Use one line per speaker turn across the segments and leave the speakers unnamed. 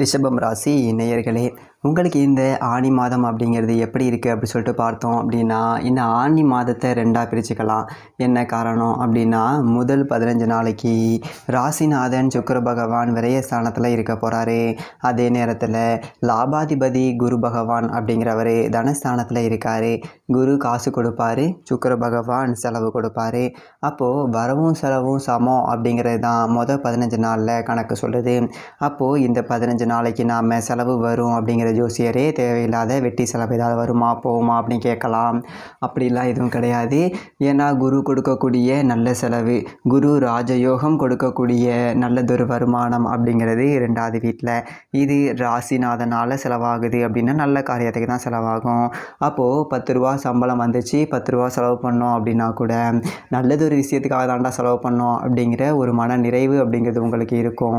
ரிஷபம் ராசி நேயர்களே உங்களுக்கு இந்த ஆனி மாதம் அப்படிங்கிறது எப்படி இருக்குது அப்படி சொல்லிட்டு பார்த்தோம் அப்படின்னா இந்த ஆனி மாதத்தை ரெண்டாக பிரிச்சுக்கலாம். என்ன காரணம் அப்படின்னா முதல் பதினஞ்சு நாளைக்கு ராசிநாதன் சுக்கர பகவான் விரயஸ்தானத்தில் இருக்க போகிறாரு அதே நேரத்தில் லாபாதிபதி குரு பகவான் அப்படிங்கிறவர் தனஸ்தானத்தில் இருக்கார். குரு காசு கொடுப்பாரு சுக்கர பகவான் செலவு கொடுப்பாரு. அப்போது வரவும் செலவும் சமம் அப்படிங்கிறது தான் மொதல் பதினஞ்சு நாளில் கணக்கு சொல்லுது. அப்போது இந்த பதினஞ்சு நாளைக்கு நாம் செலவு வரும் அப்படிங்கிற ஜோசியரே தேவையில்லாத வெட்டி செலவு ஏதாவது வருமா போகுமா அப்படின்னு கேட்கலாம். அப்படிலாம் எதுவும் கிடையாது. ஏன்னா குரு கொடுக்கக்கூடிய நல்ல செலவு குரு ராஜயோகம் கொடுக்கக்கூடிய நல்லதொரு வருமானம் அப்படிங்கிறது ரெண்டாவது வீட்டில் இது ராசிநாதனால் செலவாகுது அப்படின்னா நல்ல காரியத்துக்கு தான் செலவாகும். அப்போது பத்து ரூபா சம்பளம் வந்துச்சு பத்து ரூபா செலவு பண்ணோம் அப்படின்னா கூட நல்லதொரு விஷயத்துக்காக தாண்டா செலவு பண்ணோம் அப்படிங்கிற ஒரு மன நிறைவு அப்படிங்கிறது உங்களுக்கு இருக்கும்.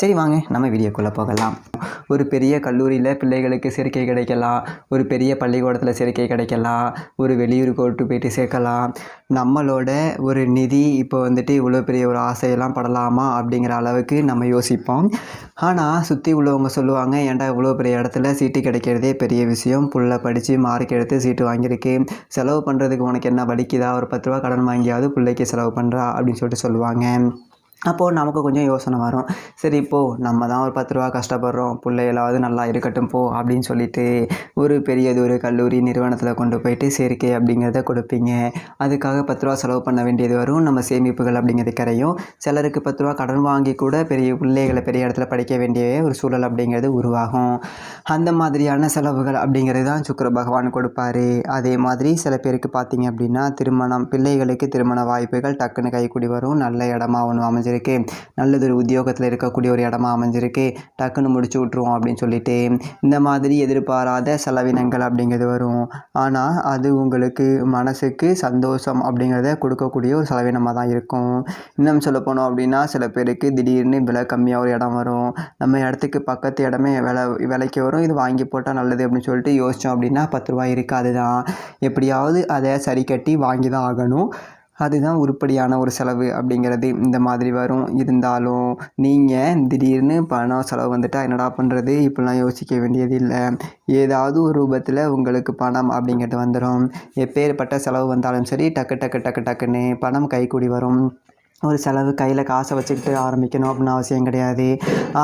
சரி வாங்க நம்ம வீடியோக்குள்ளே போகலாம். ஒரு பெரிய கல்லூரியில் பிள்ளைகளுக்கு சேர்க்கை கிடைக்கலாம் ஒரு பெரிய பள்ளிக்கூடத்தில் சேர்க்கை கிடைக்கலாம் ஒரு வெளியூர் கோட்டு போயிட்டு சேர்க்கலாம். நம்மளோட ஒரு நிதி இப்போ வந்துட்டு இவ்வளோ பெரிய ஒரு ஆசையெல்லாம் படலாமா அப்படிங்கிற அளவுக்கு நம்ம யோசிப்போம். ஆனால் சுற்றி உள்ளவங்க சொல்லுவாங்க ஏன்டா இவ்வளோ பெரிய இடத்துல சீட்டு கிடைக்கிறதே பெரிய விஷயம். புள்ள படித்து மார்க் எடுத்து சீட்டு வாங்கியிருக்கு. செலவு பண்ணுறதுக்கு உனக்கு என்ன வலிக்குதா? ஒரு பத்து ரூபா கடன் வாங்கியாவது பிள்ளைக்கு செலவு பண்ணுறா அப்படின்னு சொல்லிட்டு சொல்லுவாங்க. அப்போது நமக்கு கொஞ்சம் யோசனை வரும். சரி இப்போது நம்ம தான் ஒரு பத்து ரூபா கஷ்டப்படுறோம். பிள்ளைகளாவது நல்லா இருக்கட்டும் போ அப்படின்னு சொல்லிட்டு ஒரு பெரியது ஒரு கல்லூரி நிறுவனத்தில் கொண்டு போயிட்டு சேர்க்கை அப்படிங்கிறத கொடுப்பீங்க. அதுக்காக பத்து ரூபா செலவு பண்ண வேண்டியது வரும். நம்ம சேமிப்புகள் அப்படிங்கிறது கரையும் சிலருக்கு பத்து ரூபா கடன் வாங்கி கூட பெரிய பிள்ளைகளை பெரிய இடத்துல படிக்க வேண்டிய ஒரு சூழல் அப்படிங்கிறது உருவாகும். அந்த மாதிரியான செலவுகள் அப்படிங்கிறது தான் சுக்கர பகவான் கொடுப்பாரு. அதே மாதிரி சில பேருக்கு பார்த்தீங்க அப்படின்னா திருமணம் பிள்ளைகளுக்கு திருமண வாய்ப்புகள் டக்குன்னு கைக்கூடி வரும். நல்ல இடமா ஒன்று அமைஞ்சிருக்கு. நல்லதொரு உத்தியோகத்தில் இருக்கக்கூடிய ஒரு இடமா அமைஞ்சிருக்கு. டக்குன்னு முடிச்சு விட்ருவோம் அப்படின்னு சொல்லிட்டு இந்த மாதிரி எதிர்பாராத செலவினங்கள் அப்படிங்கிறது வரும். ஆனால் அது உங்களுக்கு மனசுக்கு சந்தோஷம் அப்படிங்கிறத கொடுக்கக்கூடிய ஒரு செலவினமாக தான் இருக்கும். இன்னும் சொல்ல போனோம் அப்படின்னா சில பேருக்கு திடீர்னு விலை கம்மியாக ஒரு இடம் வரும். நம்ம இடத்துக்கு பக்கத்து இடமே விலை விலைக்கு வரும். இது வாங்கி போட்டால் நல்லது அப்படின்னு சொல்லிட்டு யோசித்தோம் அப்படின்னா பத்து ரூபாய் இருக்காது தான் எப்படியாவது அதை சரி கட்டி வாங்கி தான் ஆகணும். அதுதான் உருப்படியான ஒரு செலவு அப்படிங்கிறது. இந்த மாதிரி வரும். இருந்தாலும் நீங்கள் திடீர்னு பணம் செலவு வந்துட்டால் என்னடா பண்ணுறது இப்படிலாம் யோசிக்க வேண்டியது இல்லை. ஏதாவது ஒரு ரூபத்தில் உங்களுக்கு பணம் அப்படிங்கிறது வந்துடும் எப்பேற்பட்ட செலவு வந்தாலும் சரி டக்கு டக்கு டக்கு டக்குன்னு பணம் கைக்கூடி வரும். ஒரு செலவு கையில் காசை வச்சுக்கிட்டு ஆரம்பிக்கணும் அப்படின்னு அவசியம் கிடையாது.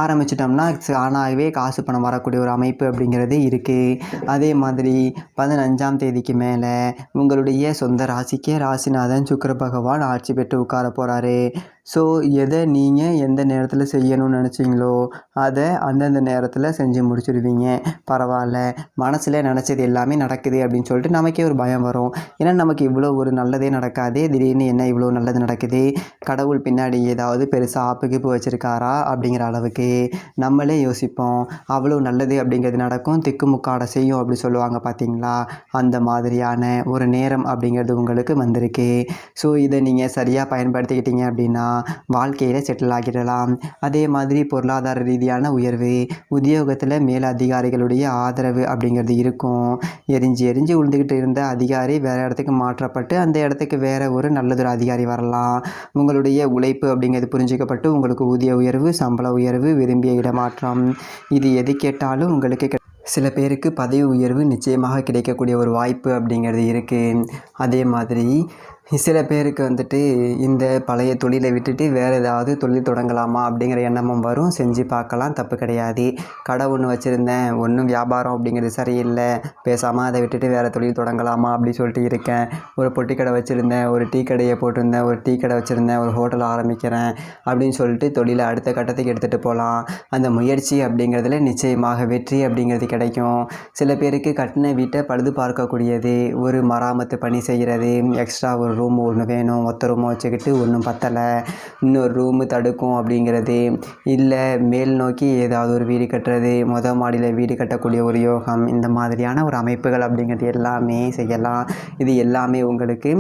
ஆரம்பிச்சிட்டோம்னா ஆனாகவே காசு பணம் வரக்கூடிய ஒரு அமைப்பு அப்படிங்கிறது இருக்குது அதே மாதிரி பதினஞ்சாம் தேதிக்கு மேலே உங்களுடைய சொந்த ராசிக்கே ராசிநாதன் சுக்கர பகவான் ஆட்சி பெற்று உட்கார போகிறாரு ஸோ எதை நீங்கள் எந்த நேரத்தில் செய்யணும்னு நினச்சிங்களோ அதை அந்தந்த நேரத்தில் செஞ்சு முடிச்சிடுவீங்க. பரவாயில்ல மனசில் நினச்சது எல்லாமே நடக்குது அப்படின்னு சொல்லிட்டு நமக்கே ஒரு பயம் வரும். ஏன்னா நமக்கு இவ்வளோ ஒரு நல்லதே நடக்காதே திடீர்னு என்ன இவ்வளோ நல்லது நடக்குது கடவுள் பின்னாடி ஏதாவது பெருசாக ஆப்புக்கு போய் வச்சுருக்காரா அப்படிங்கிற அளவுக்கு நம்மளே யோசிப்போம். அவ்வளோ நல்லது அப்படிங்கிறது நடக்கும் திக்குமுக்காட செய்யும் அப்படி சொல்லுவாங்க பார்த்தீங்களா அந்த மாதிரியான ஒரு நேரம் அப்படிங்கிறது உங்களுக்கு வந்திருக்கு. ஸோ இதை நீங்கள் சரியாக பயன்படுத்திக்கிட்டீங்க அப்படின்னா வாழ்க்கையில் செட்டில் ஆகிடலாம். அதே மாதிரி பொருளாதார ரீதியான உயர்வு உத்தியோகத்தில் மேல் அதிகாரிகளுடைய ஆதரவு அப்படிங்கிறது இருக்கும். எரிஞ்சு எரிஞ்சு விழுந்துக்கிட்டு இருந்த அதிகாரி வேறு இடத்துக்கு மாற்றப்பட்டு அந்த இடத்துக்கு வேறு ஒரு நல்லதொரு அதிகாரி வரலாம். உங்களுடைய உழைப்பு அப்படிங்கிறது புரிஞ்சுக்கப்பட்டு உங்களுக்கு ஊதிய உயர்வு சம்பள உயர்வு விரும்பிய இடமாற்றம். இது எது கேட்டாலும் உங்களுக்கு கிடை- சில பேருக்கு பதவி உயர்வு நிச்சயமாக கிடைக்கக்கூடிய ஒரு வாய்ப்பு அப்படிங்கிறது இருக்குது அதே மாதிரி சில பேருக்கு வந்துட்டு இந்த பழைய தொழிலை விட்டுட்டு வேறு ஏதாவது தொழில் தொடங்கலாமா அப்படிங்கிற எண்ணமும் வரும். செஞ்சு பார்க்கலாம். தப்பு கிடையாது. கடை ஒன்று வச்சுருந்தேன். ஒன்றும் வியாபாரம் அப்படிங்கிறது சரியில்லை. பேசாமல் அதை விட்டுட்டு வேறு தொழில் தொடங்கலாமா அப்படின்னு சொல்லிட்டு இருக்கேன். ஒரு பொட்டி கடை வச்சுருந்தேன். ஒரு டீ கடையை போட்டிருந்தேன். ஒரு டீ கடை வச்சுருந்தேன். ஒரு ஹோட்டல் ஆரம்பிக்கிறேன் அப்படின்னு சொல்லிட்டு தொழிலை அடுத்த கட்டத்துக்கு எடுத்துகிட்டு போகலாம். அந்த முயற்சி அப்படிங்கிறதுல நிச்சயமாக வெற்றி அப்படிங்கிறது கிடைக்கும். சில பேருக்கு கட்டின வீட்டை பழுது பார்க்கக்கூடியது. ஒரு மராமத்து பணி செய்கிறது எக்ஸ்ட்ரா ஒரு ரூம் ஒன்று வேணும். ஒத்த ரூமை வச்சுக்கிட்டு ஒன்றும் பத்தலை. இன்னொரு ரூமு தடுக்கும் அப்படிங்கிறது. இல்லை மேல் நோக்கி ஏதாவது ஒரு வீடு கட்டுறது. மொதல் மாடியில் வீடு கட்டக்கூடிய ஒரு யோகம். இந்த மாதிரியான ஒரு அமைப்புகள் அப்படிங்கிறது எல்லாமே செய்யலாம். இது எல்லாமே உங்களுக்கு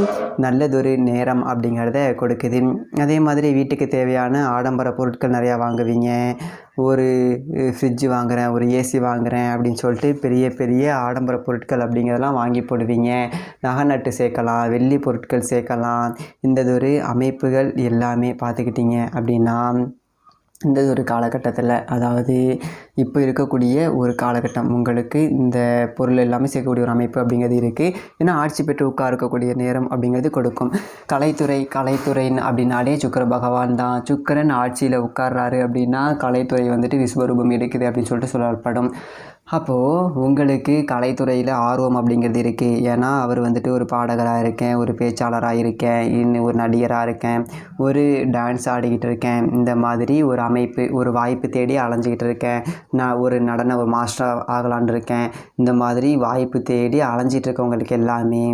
நல்லதொரு நேரம் அப்படிங்கிறத கொடுக்குது. அதே மாதிரி வீட்டுக்கு தேவையான ஆடம்பர பொருட்கள் நிறையா வாங்குவீங்க. ஒரு ஃப்ரிட்ஜ் வாங்குகிறேன் ஒரு ஏசி வாங்குகிறேன் அப்படின்னு சொல்லிட்டு பெரிய பெரிய ஆடம்பர பொருட்கள் அப்படிங்கிறதெல்லாம் வாங்கி போடுவீங்க. நகை நட்டு சேர்க்கலாம் வெள்ளி பொருட்கள் சேர்க்கலாம். இந்ததொரு அமைப்புகள் எல்லாமே பார்த்துக்கிட்டிங்க அப்படின்னா இந்த ஒரு காலகட்டத்தில் அதாவது இப்போ இருக்கக்கூடிய ஒரு காலகட்டம். உங்களுக்கு இந்த பொருள் எல்லாமே சேர்க்கக்கூடிய ஒரு அமைப்பு அப்படிங்கிறது இருக்குது ஏன்னா ஆட்சி பெற்று உட்கார்க்கக்கூடிய நேரம் அப்படிங்கிறது கொடுக்கும். கலைத்துறை கலைத்துறைன்னு அப்படின்னாலே சுக்கர பகவான் தான். சுக்கரன் ஆட்சியில் உட்கார்றாரு அப்படின்னா கலைத்துறை வந்துட்டு விஸ்வரூபம் எடுக்குது அப்படின்னு சொல்லிட்டு சொல்லப்படும். அப்போது உங்களுக்கு கலைத்துறையில் ஆர்வம் அப்படிங்கிறது இருக்குது ஏன்னா அவர் வந்துட்டு ஒரு பாடகராக இருக்கேன் ஒரு பேச்சாளராக இருக்கேன் இன்னும் ஒரு நடிகராக இருக்கேன் ஒரு டான்ஸ் ஆடிக்கிட்டு இருக்கேன். இந்த மாதிரி ஒரு அமைப்பு ஒரு வாய்ப்பு தேடி அலைஞ்சிக்கிட்டு இருக்கேன். நான் ஒரு நடன ஒரு மாஸ்டர் ஆகலான் இருக்கேன். இந்த மாதிரி வாய்ப்பு தேடி அலைஞ்சிட்டு இருக்கவங்களுக்கு எல்லாமே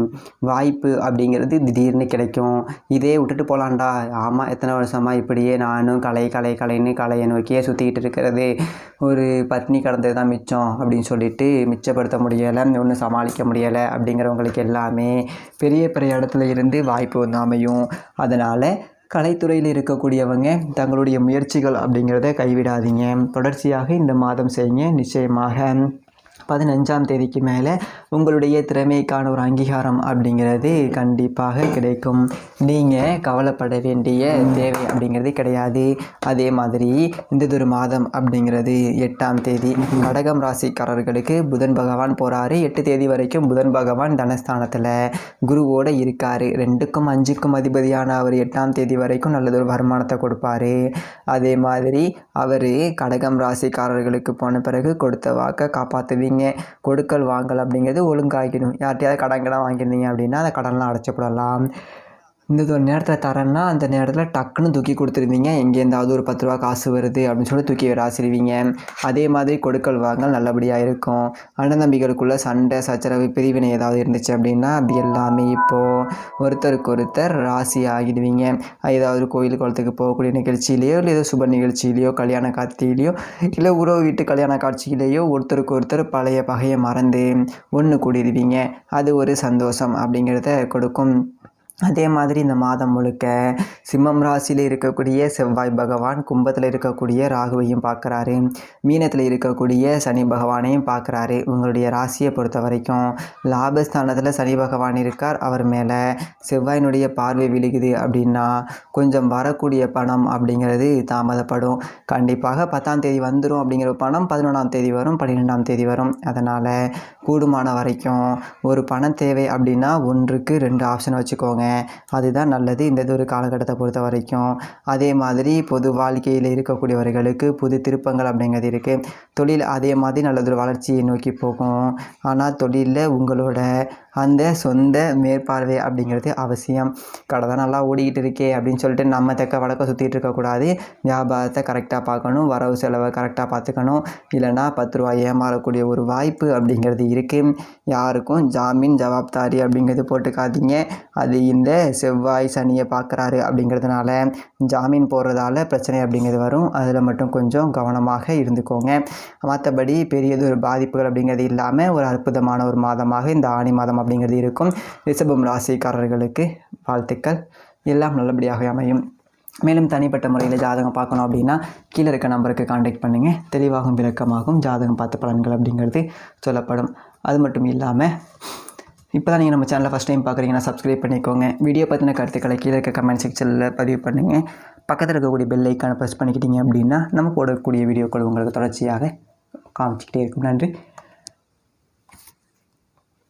வாய்ப்பு அப்படிங்கிறது திடீர்னு கிடைக்கும். இதே விட்டுட்டு போகலான்டா ஆமாம் எத்தனை வருஷமாக இப்படியே நானும் கலை கலை கலைன்னு கலையை நோக்கியே சுற்றிக்கிட்டு இருக்கிறது. ஒரு பத்னி கடந்தது தான் மிச்சம் அப்படின்னு சொல்லிட்டு மிச்சப்படுத்த முடியலை ஒன்றும் சமாளிக்க முடியலை அப்படிங்கிறவங்களுக்கு எல்லாமே பெரிய பெரிய இடத்துல இருந்து வாய்ப்பு வந்து அமையும் அதனால் கலைத்துறையில் இருக்கக்கூடியவங்க தங்களுடைய முயற்சிகள் அப்படிங்கிறத கைவிடாதீங்க. தொடர்ச்சியாக இந்த மாதம் செய்யுங்க. நிச்சயமாக பதினஞ்சாம் தேதிக்கு மேலே உங்களுடைய திறமைக்கான ஒரு அங்கீகாரம் அப்படிங்கிறது கண்டிப்பாக கிடைக்கும். நீங்கள் கவலைப்பட வேண்டிய தேவை அப்படிங்கிறது கிடையாது. அதே மாதிரி இந்ததொரு மாதம் அப்படிங்கிறது எட்டாம் தேதி. கடகம் ராசிக்காரர்களுக்கு புதன் பகவான் போகிறாரு எட்டு தேதி வரைக்கும் புதன் பகவான் தனஸ்தானத்தில் குருவோடு இருக்கார். ரெண்டுக்கும் அஞ்சுக்கும் அதிபதியான அவர் எட்டாம் தேதி வரைக்கும் நல்லதொரு வருமானத்தை கொடுப்பாரு. அதே மாதிரி அவர் கடகம் ராசிக்காரர்களுக்கு போன பிறகு கொடுத்த வாக்கை காப்பாற்றுவீங்க கொடுக்கல் வாங்கல் அப்படிங்கிறது ஒழுங்காகிடும் யார்கிட்டயாவது கடன் கடன் வாங்கியிருந்தீங்க அப்படின்னா அந்த கடன்லாம் அடைச்சப்படலாம் இந்த ஒரு நேரத்தில் தரேன்னா அந்த நேரத்தில் டக்குன்னு தூக்கி கொடுத்துருவீங்க. எங்கேருந்தாவது ஒரு பத்து ரூபா காசு வருது அப்படின்னு சொல்லி தூக்கி ஆசிருவீங்க. அதே மாதிரி கொடுக்கல் வாங்கல் நல்லபடியாக இருக்கும். அண்ணன் தம்பிகளுக்குள்ள சண்டை சச்சரவு பிரிவினை ஏதாவது இருந்துச்சு அப்படின்னா அது எல்லாமே இப்போது ஒருத்தருக்கு ஒருத்தர் ராசி ஆகிடுவீங்க. ஏதாவது கோயில் குளத்துக்கு போகக்கூடிய நிகழ்ச்சியிலையோ இல்லை ஏதோ சுப நிகழ்ச்சியிலையோ கல்யாண காட்சியிலையோ இல்லை உறவு வீட்டு கல்யாண காட்சியிலேயோ ஒருத்தருக்கு ஒருத்தர் பழைய பகையை மறந்து ஒன்று கூடிடுவீங்க. அது ஒரு சந்தோஷம் அப்படிங்கிறத கொடுக்கும். அதே மாதிரி இந்த மாதம் முழுக்க சிம்மம் ராசியில் இருக்கக்கூடிய செவ்வாய் பகவான் கும்பத்தில் இருக்கக்கூடிய ராகுவையும் பார்க்குறாரு. மீனத்தில் இருக்கக்கூடிய சனி பகவானையும் பார்க்குறாரு. உங்களுடைய ராசியை பொறுத்த வரைக்கும் லாபஸ்தானத்தில் சனி பகவான் இருக்கார். அவர் மேலே செவ்வாயினுடைய பார்வை விழுகுது அப்படின்னா கொஞ்சம் வரக்கூடிய பணம் அப்படிங்கிறது தாமதப்படும். கண்டிப்பாக பத்தாம் தேதி வந்துடும் அப்படிங்கிற பணம் பதினொன்றாம் தேதி வரும் பன்னிரெண்டாம் தேதி வரும். அதனால் கூடுமான வரைக்கும் ஒரு பணம் தேவை அப்படின்னா ஒன்றுக்கு ரெண்டு ஆப்ஷன் வச்சுக்கோங்க. அதுதான் நல்லது. இந்த இது ஒரு காலகட்டத்தை பொறுத்த வரைக்கும். அதே மாதிரி பொது வாழ்க்கையில் இருக்கக்கூடியவர்களுக்கு புது திருப்பங்கள் அப்படிங்கிறது இருக்குது தொழில் அதே மாதிரி நல்லதொரு வளர்ச்சியை நோக்கி போகும். ஆனால் தொழிலில் உங்களோட அந்த சொந்த மேற்பார்வை அப்படிங்கிறது அவசியம். கடை தான் நல்லா ஓடிக்கிட்டு இருக்கே அப்படின்னு சொல்லிட்டு நம்ம தக்க வழக்க சுற்றிட்டு இருக்கக்கூடாது வியாபாரத்தை கரெக்டாக பார்க்கணும். வரவு செலவை கரெக்டாக பார்த்துக்கணும். இல்லைன்னா பத்து ரூபாய் ஏமாறக்கூடிய ஒரு வாய்ப்பு அப்படிங்கிறது இருக்குது யாருக்கும் ஜாமீன் ஜவாப்தாரி அப்படிங்கிறது போட்டுக்காதீங்க. அது இந்த செவ்வாய் சனியை பார்க்குறாரு அப்படிங்கிறதுனால ஜாமீன் போடுறதால பிரச்சனை அப்படிங்கிறது வரும். அதில் மட்டும் கொஞ்சம் கவனமாக இருந்துக்கோங்க. மற்றபடி பெரியதொரு பாதிப்புகள் அப்படிங்கிறது இல்லாமல் ஒரு அற்புதமான ஒரு மாதமாக இந்த ஆணி மாதம் அப்படிங்கிறது இருக்கும். ரிஷபம் ராசிக்காரர்களுக்கு வாழ்த்துக்கள். எல்லாம் நல்லபடியாக அமையும். மேலும் தனிப்பட்ட முறையில் ஜாதகம் பார்க்கணும் அப்படின்னா கீழே இருக்க நம்பருக்கு காண்டாக்ட் பண்ணுங்கள் தெளிவாகவும் விளக்கமாகவும் ஜாதகம் பார்த்த பலன்கள் அப்படிங்கிறது சொல்லப்படும். அது மட்டும் இல்லாமல் இப்போ தான் நீங்கள் நம்ம சேனலை ஃபஸ்ட் டைம் பார்க்குறீங்கன்னா சப்ஸ்கிரைப் பண்ணிக்கோங்க. வீடியோ பற்றின கருத்துக்களை கீழே இருக்க கமெண்ட் செக்ஷனில் பதிவு பண்ணுங்கள் பக்கத்தில் இருக்கக்கூடிய பெல் ஐக்கானை ப்ரெஸ் பண்ணிக்கிட்டீங்க அப்படின்னா நம்ம போடக்கூடிய வீடியோக்கள் உங்களுக்கு தொடர்ச்சியாக காமிச்சிக்கிட்டே இருக்கும். நன்றி.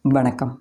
வணக்கம்.